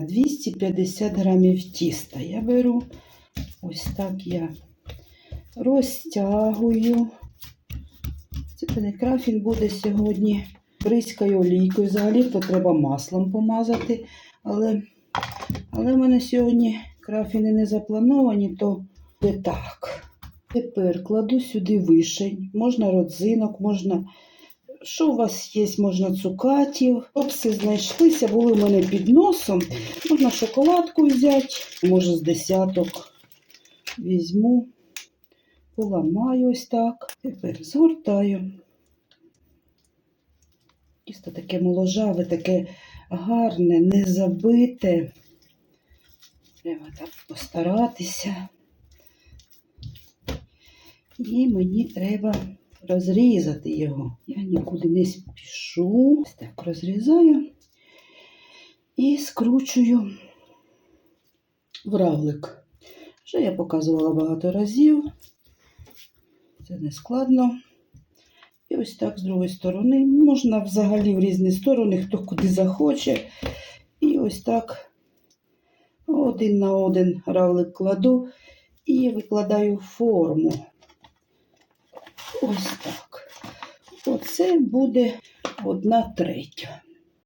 250 грамів тіста я беру. Ось так я розтягую. Це не крафін буде сьогодні бризкою олійкою. Взагалі то треба маслом помазати. Але, але в мене сьогодні крафіни не заплановані, то буде так. Тепер кладу сюди вишень, можна родзинок, можна. Що у вас є? Можна цукатів. Опси знайшлися, були в мене під носом. Можна шоколадку взяти, може з десяток візьму, поламаю ось так. Тепер згортаю. Тісто таке моложаве, таке гарне, не забите. Треба так постаратися. І мені треба розрізати його. Я нікуди не спішу. Ось так розрізаю і скручую в равлик. Вже я показувала багато разів. Це не складно. І ось так з другої сторони. Можна взагалі в різні сторони, хто куди захоче. І ось так один на один равлик кладу і викладаю форму. Ось так. Оце буде одна третя.